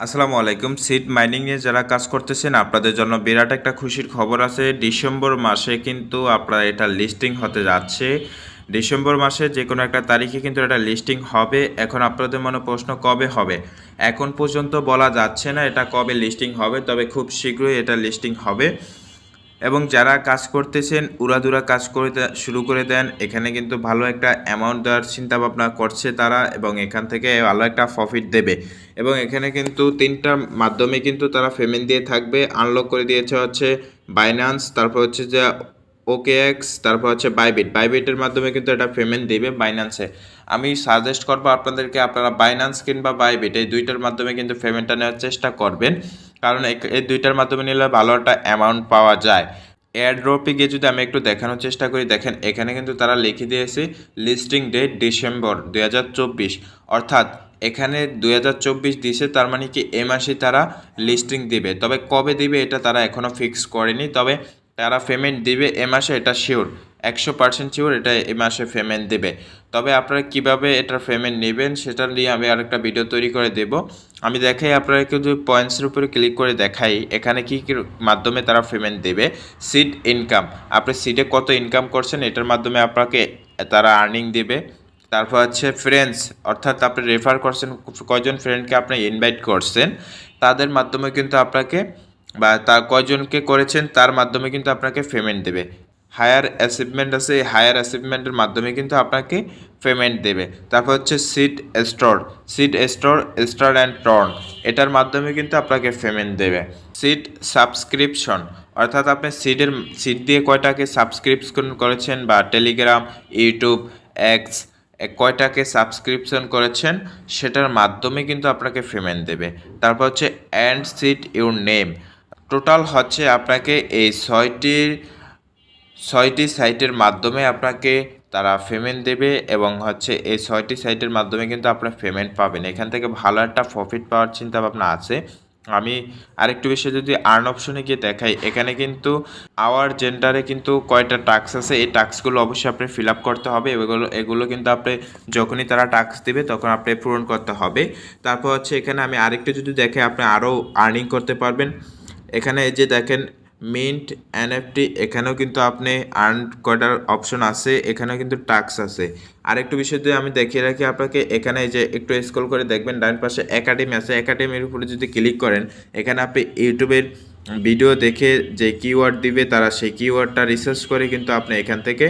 আসসালামু আলাইকুম। Seat mining নিয়ে যারা কাজ করতেছেন, আপনাদের জন্য বিরাট একটা খুশির খবর আছে। ডিসেম্বর মাসে কিন্তু আপনারা এটা লিস্টিং হতে যাচ্ছে। ডিসেম্বর মাসে যে কোনো একটা তারিখে কিন্তু এটা লিস্টিং হবে। এখন আপনাদের মনে প্রশ্ন, কবে হবে? এখন পর্যন্ত বলা যাচ্ছে না এটা কবে লিস্টিং হবে, তবে খুব শীঘ্রই এটা লিস্টিং হবে। এবং যারা কাজ করতেছেন উড়াদুরা কাজ করে শুরু করে দেন, এখানে কিন্তু ভালো একটা অ্যামাউন্ট দেওয়ার চিন্তা ভাবনা করছে তারা এবং এখান থেকে ভালো একটা প্রফিট দেবে। এবং এখানে কিন্তু তিনটা মাধ্যমে কিন্তু তারা পেমেন্ট দিয়ে থাকবে। আনলক করে দিয়েছে হচ্ছে বাইন্যান্স তারপর হচ্ছে যে ওকে এক্স তারপর হচ্ছে বাইবিট বাইবিটের মাধ্যমে কিন্তু এটা পেমেন্ট দেবে বাইন্যান্সে আমি সাজেস্ট করব আপনাদেরকে, আপনারা বাইন্যান্স কিংবা বাইবিট এই দুইটার মাধ্যমে কিন্তু পেমেন্টটা নেওয়ার চেষ্টা করবেন। কারণ এই- দুইটার মাধ্যমে নিলে ভালো একটা অ্যামাউন্ট পাওয়া যায়। এয়ারড্রপে গিয়ে যদি আমি একটু দেখানোর চেষ্টা করি, দেখেন এখানে কিন্তু তারা লিখে দিয়েছে লিস্টিং ডেট ডিসেম্বর দু হাজার চব্বিশ। অর্থাৎ এখানে দুই হাজার দিছে, তার মানে কি এ মাসে তারা লিস্টিং দিবে। তবে কবে দিবে এটা তারা এখনও ফিক্স করেনি, তবে তারা পেমেন্ট দিবে এ মাসে, এটা শিওর একশো পার্সেন্ট শিওর এটা এ মাসে পেমেন্ট দেবে। তবে আপনারা কীভাবে এটার পেমেন্ট নেবেন সেটা নিয়ে আমি আরেকটা ভিডিও তৈরি করে দেব। আমি দেখাই আপনারা যদি পয়েন্টসের উপরে ক্লিক করে দেখাই এখানে কি কি মাধ্যমে তারা পেমেন্ট দেবে। সিড ইনকাম আপনি সিডে কত ইনকাম করছেন এটার মাধ্যমে আপনাকে তারা আর্নিং দেবে। তারপর হচ্ছে ফ্রেন্ডস অর্থাৎ আপনি রেফার করছেন কয়জন ফ্রেন্ডকে আপনি ইনভাইট করছেন, তাদের মাধ্যমে কিন্তু আপনাকে বা তার কয়জনকে করেছেন তার মাধ্যমে কিন্তু আপনাকে পেমেন্ট দেবে। হায়ার অ্যাচিভমেন্ট আছে হায়ার অ্যাচিভমেন্টের মাধ্যমে কিন্তু আপনাকে পেমেন্ট দেবে। তারপর হচ্ছে seed store seed store star and turn এটার মাধ্যমে কিন্তু আপনাকে পেমেন্ট দেবে। সিড সাবস্ক্রিপশন অর্থাৎ আপনি সিডের সিড দিয়ে কয়টাকে সাবস্ক্রিপশন করেছেন বা টেলিগ্রাম ইউটিউব এ কয়টাকে সাবস্ক্রিপশন করেছেন, সেটার মাধ্যমে কিন্তু আপনাকে পেমেন্ট দেবে। তারপর হচ্ছে and seat your name total হচ্ছে আপনাকে এই ছয়টির ছয়টি সাইটের মাধ্যমে আপনাকে তারা পেমেন্ট দেবে এবং হচ্ছে এই ছয়টি সাইটের মাধ্যমে কিন্তু আপনার পেমেন্ট পাবেন। এখান থেকে ভালো একটা প্রফিট পাওয়ার চিন্তা ভাবনা আছে। আমি আরেকটু বেশি যদি আর্ন অপশনে গিয়ে দেখাই, এখানে কিন্তু আওয়ার জেন্ডারে কিন্তু কয়টা টাস্ক আছে, এই টাস্কগুলো অবশ্যই আপনি ফিল করতে হবে এগুলো এগুলো কিন্তু আপনি যখনই তারা টাস্ক দেবে তখন আপনি পূরণ করতে হবে। তারপর হচ্ছে এখানে আমি আরেকটু যদি দেখে আপনি আরও আর্নিং করতে পারবেন। এখানে যে দেখেন মিন্ট এনএফটি এখানেও কিন্তু আপনি আর্ন করার অপশন আছে, এখানেও কিন্তু টাক্স আছে। আরেকটু বিষয় যদি আমি দেখিয়ে রাখি আপনাকে, এখানে যে একটু স্ক্রল করে দেখবেন, ডান পাশে একাডেমি আছে। একাডেমির উপরে যদি ক্লিক করেন, এখানে আপনি ইউটিউবের ভিডিও দেখে যে কিওয়ার্ড দিবে, তারা সেই কিওয়ার্ডটা রিসার্চ করে কিন্তু আপনি এখান থেকে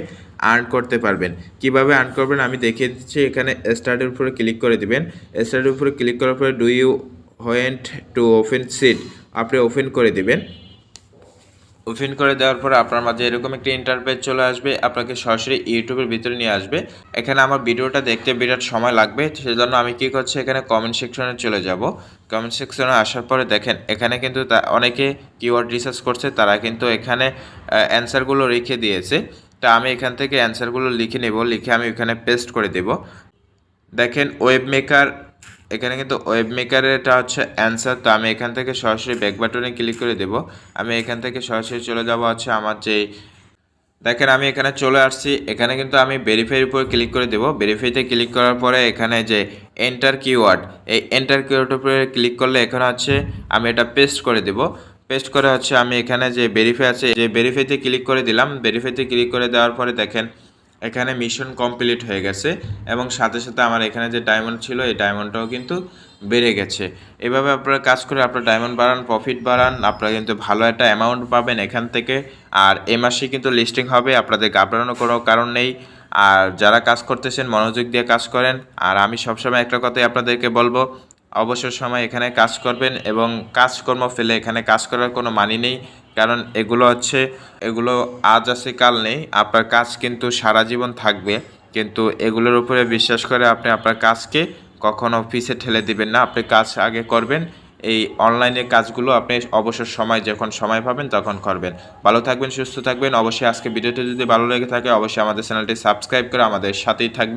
আর্ন করতে পারবেন। কীভাবে আর্ন করবেন? আমি দেখিয়ে দিচ্ছি, এখানে স্টার্টের উপরে ক্লিক করে দিবেন। স্টার্টের উপরে ক্লিক করার পরে do you want to open sheet আপনি ওপেন করে দিবেন। ওপেন করে দেওয়ার পর আপনার মাঝে এরকম একটি ইন্টারপেজ চলে আসবে, আপনাকে সরাসরি ইউটিউবের ভিতরে নিয়ে আসবে। এখানে আমার ভিডিওটা দেখতে বিরাট সময় লাগবে, সেজন্য আমি কি করছি, এখানে কমেন্ট সেকশনে চলে যাব। কমেন্ট সেকশনে আসার পরে দেখেন, এখানে কিন্তু অনেকে কিওয়ার্ড রিসার্চ করছে, তারা কিন্তু এখানে অ্যান্সারগুলো রেখে দিয়েছে। তা আমি এখান থেকে অ্যান্সারগুলো লিখে নেব, লিখে আমি এখানে পেস্ট করে দেব। দেখেন ওয়েব মেকার এখানে কিন্তু ওয়েব মেকারের এটা হচ্ছে অ্যান্সার, তো আমি এখান থেকে সরাসরি ব্যাক বাটনে ক্লিক করে দেব। আমি এখান থেকে সরাসরি চলে যাব হচ্ছে আমার যে দেখেন আমি এখানে চলে আসছি। এখানে কিন্তু আমি ভেরিফাইয়ের উপর ক্লিক করে দেব। ভেরিফাইতে ক্লিক করার পরে এখানে যে এন্টার কিওয়ার্ড এই এন্টার কিওয়ার্ডের উপরে ক্লিক করলে এখানে হচ্ছে আমি এটা পেস্ট করে দেব। পেস্ট করে হচ্ছে আমি এখানে যে ভেরিফাই আছে, যে ভেরিফাইতে ক্লিক করে দিলাম। ভেরিফাইতে ক্লিক করে দেওয়ার পরে দেখেন এখানে মিশন কমপ্লিট হয়ে গেছে এবং সাথে সাথে আমার এখানে যে ডায়মন্ড ছিল, এই ডায়মন্ডটাও কিন্তু বেড়ে গেছে। এভাবে আপনারা কাজ করে আপনার ডায়মন্ড বাড়ান প্রফিট বাড়ান, আপনারা কিন্তু ভালো একটা অ্যামাউন্ট পাবেন এখান থেকে। আর এ মাসে কিন্তু লিস্টিং হবে, আপনাদের ঘাবড়ানোর কোনো কারণ নেই। আর যারা কাজ করতেছেন, মনোযোগ দিয়ে কাজ করেন। আর আমি সবসময় একটা কথাই আপনাদেরকে বলব, অবসর সময় এখানে কাজ করবেন এবং কাজকর্ম ফেলে এখানে কাজ করার কোনো মানি নেই। কারণ এগুলো হচ্ছে, এগুলো আজ আছে, কাল নেই। আপনার কাজ কিন্তু সারা জীবন থাকবে। কিন্তু এগুলোর উপরে বিশ্বাস করে আপনি আপনার কাজকে কখনো পিছে ঠেলে দিবেন না। আপনি কাজ আগে করবেন। এই অনলাইনে কাজগুলো আপনি অবসর সময় যখন সময় পাবেন তখন করবেন। ভালো থাকবেন, সুস্থ থাকবেন। অবশ্যই আজকে ভিডিওটি যদি ভালো লেগে থাকে, অবশ্যই আমাদের চ্যানেলটি সাবস্ক্রাইব করে আমাদের সাথেই থাকবেন।